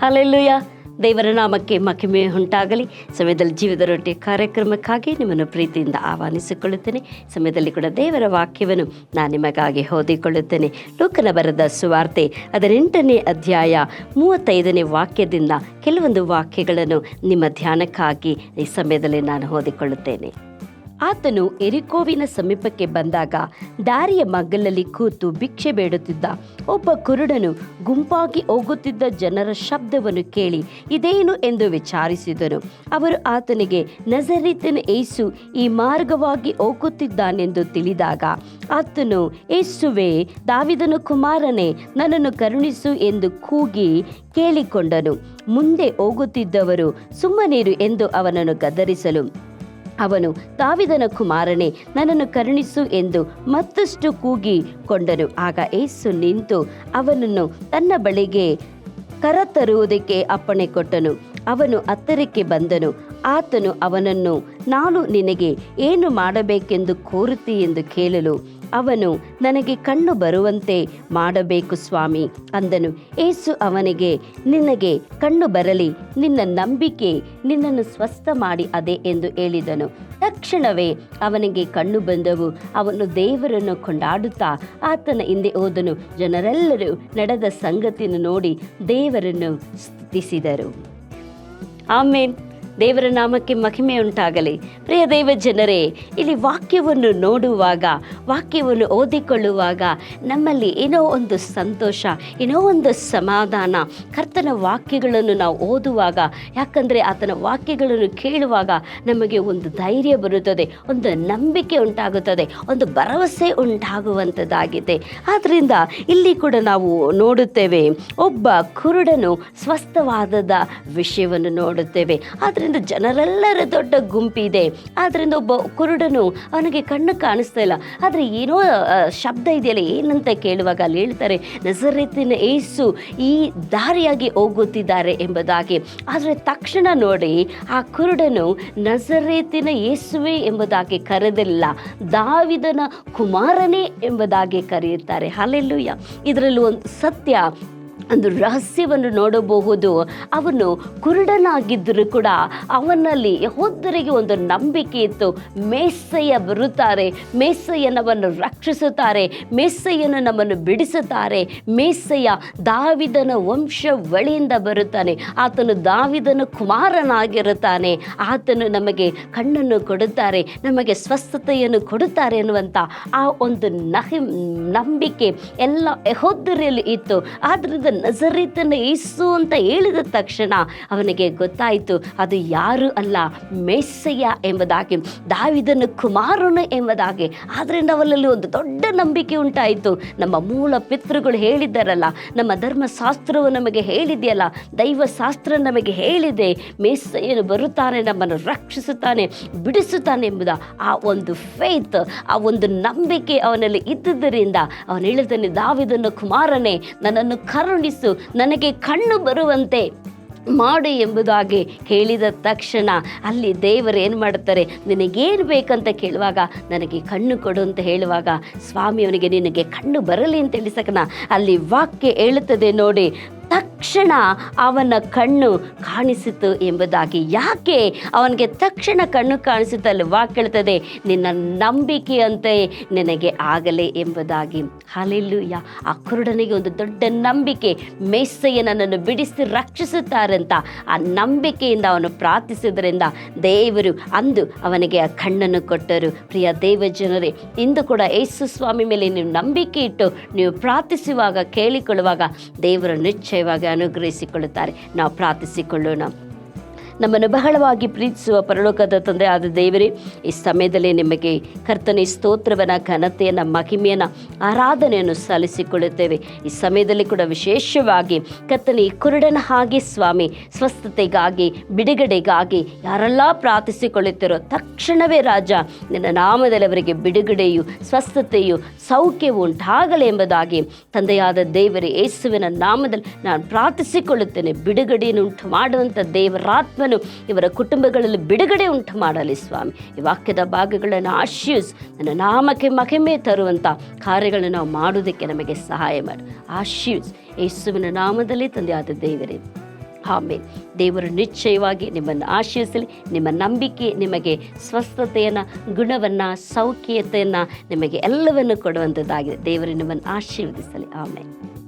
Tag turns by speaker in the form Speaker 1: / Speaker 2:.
Speaker 1: Hallelujah ದೇವರ ನಾಮಕ್ಕೆ ಮಹಿಮೆ ಉಂಟಾಗಲಿ. ಸಮಯದಲ್ಲಿ ಜೀವದ ರೊಟ್ಟಿ ಕಾರ್ಯಕ್ರಮಕ್ಕಾಗಿ ನಿಮ್ಮನ್ನು ಪ್ರೀತಿಯಿಂದ ಆಹ್ವಾನಿಸಿಕೊಳ್ಳುತ್ತೇನೆ. ಸಮಯದಲ್ಲಿ ಕೂಡ ದೇವರ ವಾಕ್ಯವನ್ನು ನಾನು ನಿಮಗಾಗಿ ಓದಿಕೊಳ್ಳುತ್ತೇನೆ. ಲೋಕನ ಬರದ ಸುವಾರ್ತೆ ಹದಿನೆಂಟನೇ ಅಧ್ಯಾಯ ಮೂವತ್ತೈದನೇ ವಾಕ್ಯದಿಂದ ಕೆಲವೊಂದು ವಾಕ್ಯಗಳನ್ನು ನಿಮ್ಮ ಧ್ಯಾನಕ್ಕಾಗಿ ಈ ಸಮಯದಲ್ಲಿ ನಾನು ಓದಿಕೊಳ್ಳುತ್ತೇನೆ. ಆತನು ಎರಿಕೋವಿನ ಸಮೀಪಕ್ಕೆ ಬಂದಾಗ ದಾರಿಯ ಮಗ್ಗಲಲ್ಲಿ ಕೂತು ಭಿಕ್ಷೆ ಬೇಡುತ್ತಿದ್ದ. ಒಬ್ಬ ಕುರುಡನು ಗುಂಪಾಗಿ ಹೋಗುತ್ತಿದ್ದ ಜನರ ಶಬ್ದವನ್ನು ಕೇಳಿ ಇದೇನು ಎಂದು ವಿಚಾರಿಸಿದನು. ಅವರು ಆತನಿಗೆ, ನಜರಿತನ ಏಸು ಈ ಮಾರ್ಗವಾಗಿ ಹೋಗುತ್ತಿದ್ದಾನೆಂದು ತಿಳಿದಾಗ ಆತನು ಏಸುವೆ ದಾವಿದನು ಕುಮಾರನೇ, ನನ್ನನ್ನು ಕರುಣಿಸು ಎಂದು ಕೂಗಿ ಕೇಳಿಕೊಂಡನು. ಮುಂದೆ ಹೋಗುತ್ತಿದ್ದವರು ಸುಮ್ಮನಿರು ಎಂದು ಅವನನ್ನು ಗದರಿಸಲು. ಅವನು ತಾವಿದನ ಕುಮಾರನೆ, ನನ್ನನ್ನು ಕರುಣಿಸು ಎಂದು ಮತ್ತಷ್ಟು ಕೂಗಿ ಕೊಂಡನು. ಆಗ ಏಸು ನಿಂತು ಅವನನ್ನು ತನ್ನ ಬಳಿಗೆ ಕರತರುವುದಕ್ಕೆ ಅಪ್ಪಣೆ ಕೊಟ್ಟನು. ಅವನು ಹತ್ತರಕ್ಕೆ ಬಂದನು. ಆತನು ಅವನನ್ನು ನಾನು ನಿನಗೆ ಏನು ಮಾಡಬೇಕೆಂದು ಕೋರುತ್ತಿ ಎಂದು ಕೇಳಲು ಅವನು, ನನಗೆ ಕಣ್ಣು ಬರುವಂತೆ ಮಾಡಬೇಕು ಸ್ವಾಮಿ, ಅಂದನು. ಏಸು ಅವನಿಗೆ, ನಿನಗೆ ಕಣ್ಣು ಬರಲಿ, ನಿನ್ನ ನಂಬಿಕೆ ನಿನ್ನನ್ನು ಸ್ವಸ್ಥ ಮಾಡಿ ಅದೇ, ಎಂದು ಹೇಳಿದನು. ತಕ್ಷಣವೇ ಅವನಿಗೆ ಕಣ್ಣು ಬಂದವು. ಅವನು ದೇವರನ್ನು ಕೊಂಡಾಡುತ್ತಾ ಆತನ ಹಿಂದೆ ಹೋದನು. ಜನರೆಲ್ಲರೂ ನಡೆದ ಸಂಗತಿಯನ್ನು ನೋಡಿ ದೇವರನ್ನು ಸ್ತುತಿಸಿದರು. ಆಮೇನ್. ದೇವರ ನಾಮಕ್ಕೆ ಮಹಿಮೆ ಉಂಟಾಗಲಿ. ಪ್ರಿಯ ದೇವ ಜನರೇ, ಇಲ್ಲಿ ವಾಕ್ಯವನ್ನು ನೋಡುವಾಗ, ವಾಕ್ಯವನ್ನು ಓದಿಕೊಳ್ಳುವಾಗ ನಮ್ಮಲ್ಲಿ ಏನೋ ಒಂದು ಸಂತೋಷ, ಏನೋ ಒಂದು ಸಮಾಧಾನ. ಕರ್ತನ ವಾಕ್ಯಗಳನ್ನು ನಾವು ಓದುವಾಗ, ಯಾಕಂದರೆ ಆತನ ವಾಕ್ಯಗಳನ್ನು ಕೇಳುವಾಗ ನಮಗೆ ಒಂದು ಧೈರ್ಯ ಬರುತ್ತದೆ, ಒಂದು ನಂಬಿಕೆ ಉಂಟಾಗುತ್ತದೆ, ಒಂದು ಭರವಸೆ ಉಂಟಾಗುವಂಥದ್ದಾಗಿದೆ ಆದ್ದರಿಂದ ಇಲ್ಲಿ ಕೂಡ ನಾವು ನೋಡುತ್ತೇವೆ, ಒಬ್ಬ ಕುರುಡನು ಸ್ವಸ್ಥವಾದದ ವಿಷಯವನ್ನು ನೋಡುತ್ತೇವೆ. ಜನರೆಲ್ಲರ ದೊಡ್ಡ ಗುಂಪಿದೆ. ಆದ್ದರಿಂದ ಒಬ್ಬ ಕುರುಡನು ಅವನಿಗೆ ಕಣ್ಣು ಕಾಣಿಸ್ತಾ ಇಲ್ಲ. ಆದರೆ ಏನೋ ಶಬ್ದ ಇದೆಯಲ್ಲ, ಏನಂತ ಕೇಳುವಾಗ ಅಲ್ಲಿ ಹೇಳ್ತಾರೆ, ನಜರೇತಿನ ಏಸು ಈ ದಾರಿಯಾಗಿ ಹೋಗುತ್ತಿದ್ದಾರೆ ಎಂಬುದಾಗಿ. ಆದರೆ ತಕ್ಷಣ ನೋಡಿ, ಆ ಕುರುಡನು ನಜರೇತಿನ ಯೇಸುವೆ ಎಂಬುದಾಗಿ ಕರೆದಿಲ್ಲ. ದಾವಿದನ ಕುಮಾರನೇ ಎಂಬುದಾಗಿ ಕರೆಯುತ್ತಾರೆ. ಹಾಲೆಲ್ಲೂಯ್ಯ ಇದರಲ್ಲಿ ಒಂದು ಸತ್ಯ. ಒಂದು ರಹಸ್ಯವನ್ನು ನೋಡಬಹುದು. ಅವನು ಕುರುಡನಾಗಿದ್ದರೂ ಕೂಡ ಅವನಲ್ಲಿ ಯಹೋದರಿಗೆ ಒಂದು ನಂಬಿಕೆ ಇತ್ತು. ಮೇಸ್ಸಯ್ಯ ಬರುತ್ತಾರೆ ಮೇಸಯ್ಯನವನ್ನು ರಕ್ಷಿಸುತ್ತಾರೆ ಮೇಸಯ್ಯನು ನಮ್ಮನ್ನು ಬಿಡಿಸುತ್ತಾರೆ. ಮೇಸ್ಸಯ್ಯ ದಾವಿದನ ವಂಶವಳಿಯಿಂದ ಬರುತ್ತಾನೆ. ಆತನು ದಾವಿದನ ಕುಮಾರನಾಗಿರುತ್ತಾನೆ. ಆತನು ನಮಗೆ ಕಣ್ಣನ್ನು ಕೊಡುತ್ತಾರೆ, ನಮಗೆ ಸ್ವಸ್ಥತೆಯನ್ನು ಕೊಡುತ್ತಾರೆ ಎನ್ನುವಂಥ ಆ ಒಂದು ನಹಿ ನಂಬಿಕೆ ಎಲ್ಲ ಯಹೋದರಿಯಲ್ಲಿ ಇತ್ತು. ಆದ್ದರಿಂದ ನಜರಿತನ ಏಸು ಅಂತ ಹೇಳಿದ ತಕ್ಷಣ ಅವನಿಗೆ ಗೊತ್ತಾಯಿತು, ಅದು ಯಾರು ಅಲ್ಲ ಮೆಸ್ಸಯ್ಯ ಎಂಬುದಾಗಿ, ದಾವಿದನ ಕುಮಾರನು ಎಂಬುದಾಗಿ. ಆದ್ದರಿಂದ ಅವರಲ್ಲಿ ಒಂದು ದೊಡ್ಡ ನಂಬಿಕೆ ಉಂಟಾಯಿತು. ನಮ್ಮ ಮೂಲ ಪಿತೃಗಳು ಹೇಳಿದ್ದಾರಲ್ಲ, ನಮ್ಮ ಧರ್ಮಶಾಸ್ತ್ರವು ನಮಗೆ ಹೇಳಿದೆಯಲ್ಲ, ದೈವಶಾಸ್ತ್ರ ನಮಗೆ ಹೇಳಿದೆ ಮೇಸಯ್ಯನು ಬರುತ್ತಾನೆ, ನಮ್ಮನ್ನು ರಕ್ಷಿಸುತ್ತಾನೆ, ಬಿಡಿಸುತ್ತಾನೆ ಎಂಬುದ ಆ ಒಂದು ಫೇತ್ ಆ ಒಂದು ನಂಬಿಕೆ ಅವನಲ್ಲಿ ಇದ್ದುದರಿಂದ ಅವನು ಹೇಳಿದ್ದಾನೆ, ದಾವಿದನ ಕುಮಾರನೇ, ನನ್ನನ್ನು ನನಗೆ ಕಣ್ಣು ಬರುವಂತೆ ಮಾಡು ಎಂಬುದಾಗಿ ಹೇಳಿದ ತಕ್ಷಣ ಅಲ್ಲಿ ದೇವರು ಏನು ಮಾಡ್ತಾರೆ ನಿನಗೇನು ಬೇಕಂತ ಕೇಳುವಾಗ, ನನಗೆ ಕಣ್ಣು ಕೊಡು ಅಂತ ಹೇಳುವಾಗ, ಸ್ವಾಮಿಯವನಿಗೆ ನಿನಗೆ ಕಣ್ಣು ಬರಲಿ ಅಂತ ಹೇಳಿಸಕನ ಅಲ್ಲಿ ವಾಕ್ಯ ಹೇಳುತ್ತದೆ ನೋಡಿ ತಕ್ಷಣ ಅವನ ಕಣ್ಣು ಕಾಣಿಸಿತು ಎಂಬುದಾಗಿ. ಯಾಕೆ ಅವನಿಗೆ ತಕ್ಷಣ ಕಣ್ಣು ಕಾಣಿಸುತ್ತಲ್ಲಿ ವಾಕ್ ಹೇಳ್ತದೆ ನಿನ್ನ ನಂಬಿಕೆಯಂತೆ ನಿನಗೆ ಆಗಲೇ ಎಂಬುದಾಗಿ. ಹಾಲೆಲ್ಲೂಯ್ಯ ಆ ಕುರುಡನಿಗೆ ಒಂದು ದೊಡ್ಡ ನಂಬಿಕೆ. ಮೇಸ್ಸೆಯ ನನ್ನನ್ನು ಬಿಡಿಸಿ ರಕ್ಷಿಸುತ್ತಾರಂತ. ಆ ನಂಬಿಕೆಯಿಂದ ಅವನು ಪ್ರಾರ್ಥಿಸಿದ್ರಿಂದ ದೇವರು ಅಂದು ಅವನಿಗೆ ಆ ಕಣ್ಣನ್ನು ಕೊಟ್ಟರು. ಪ್ರಿಯ ದೇವ ಜನರೇ ಇಂದು ಕೂಡ ಯೇಸು ಸ್ವಾಮಿ ಮೇಲೆ ನೀವು ನಂಬಿಕೆ ಇಟ್ಟು ನೀವು ಪ್ರಾರ್ಥಿಸುವಾಗ, ಕೇಳಿಕೊಳ್ಳುವಾಗ ದೇವರು ನಿಶ್ಚಯವಾಗಿ ಅನುಗ್ರಹಿಸಿಕೊಳ್ಳುತ್ತಾರೆ. ನಾವು ಪ್ರಾರ್ಥಿಸಿಕೊಳ್ಳೋಣ. ನಮ್ಮನ್ನು ಬಹಳವಾಗಿ ಪ್ರೀತಿಸುವ ಪರಲೋಕದ ತಂದೆ ಆದ ದೇವರೇ, ಈ ಸಮಯದಲ್ಲಿ ನಿಮಗೆ ಕರ್ತನೆ ಸ್ತೋತ್ರವನ ಘನತೆಯನ್ನು, ಮಹಿಮೆಯನ್ನು, ಆರಾಧನೆಯನ್ನು ಸಲ್ಲಿಸಿಕೊಳ್ಳುತ್ತೇವೆ. ಈ ಸಮಯದಲ್ಲಿ ಕೂಡ ವಿಶೇಷವಾಗಿ ಕರ್ತನೆ ಕುರುಡನ ಹಾಗೆ ಸ್ವಾಮಿ, ಸ್ವಸ್ಥತೆಗಾಗಿ, ಬಿಡುಗಡೆಗಾಗಿ ಯಾರೆಲ್ಲ ಪ್ರಾರ್ಥಿಸಿಕೊಳ್ಳುತ್ತಿರೋ ತಕ್ಷಣವೇ ರಾಜ, ನಿನ್ನ ನಾಮದಲ್ಲಿ ಅವರಿಗೆ ಬಿಡುಗಡೆಯು, ಸ್ವಸ್ಥತೆಯು, ಸೌಖ್ಯವು ಉಂಟಾಗಲಿ ಎಂಬುದಾಗಿ ತಂದೆಯಾದ ದೇವರೇ, ಯೇಸುವಿನ ನಾಮದಲ್ಲಿ ನಾನು ಪ್ರಾರ್ಥಿಸಿಕೊಳ್ಳುತ್ತೇನೆ. ಬಿಡುಗಡೆಯನ್ನು ಉಂಟು ಮಾಡುವಂಥ ದೇವರಾತ್ಮನು ಇವರ ಕುಟುಂಬಗಳಲ್ಲಿ ಬಿಡುಗಡೆ ಉಂಟು ಮಾಡಲಿ ಸ್ವಾಮಿ. ಈ ವಾಕ್ಯದ ಭಾಗಗಳನ್ನು ಆಶೀಸ್, ನನ್ನ ನಾಮಕ್ಕೆ ಮಹಿಮೆ ತರುವಂಥ ಕಾರ್ಯಗಳನ್ನು ನಾವು ಮಾಡುವುದಕ್ಕೆ ನಮಗೆ ಸಹಾಯ ಮಾಡಿ. ಆಶೀಸ್, ಯೇಸುವಿನ ನಾಮದಲ್ಲಿ ತಂದೆಯಾದ ದೇವರೇ. ಆಮೇಲೆ ದೇವರು ನಿಶ್ಚಯವಾಗಿ ನಿಮ್ಮನ್ನು ಆಶೀರ್ಸಲಿ ನಿಮ್ಮ ನಂಬಿಕೆ ನಿಮಗೆ ಸ್ವಸ್ಥತೆಯನ್ನು, ಗುಣವನ್ನು, ಸೌಖ್ಯತೆಯನ್ನು ನಿಮಗೆ ಎಲ್ಲವನ್ನು ಕೊಡುವಂಥದ್ದಾಗಿದೆ ದೇವರು, ನಿಮ್ಮನ್ನು ಆಶೀರ್ವದಿಸಲಿ. ಆಮೇಲೆ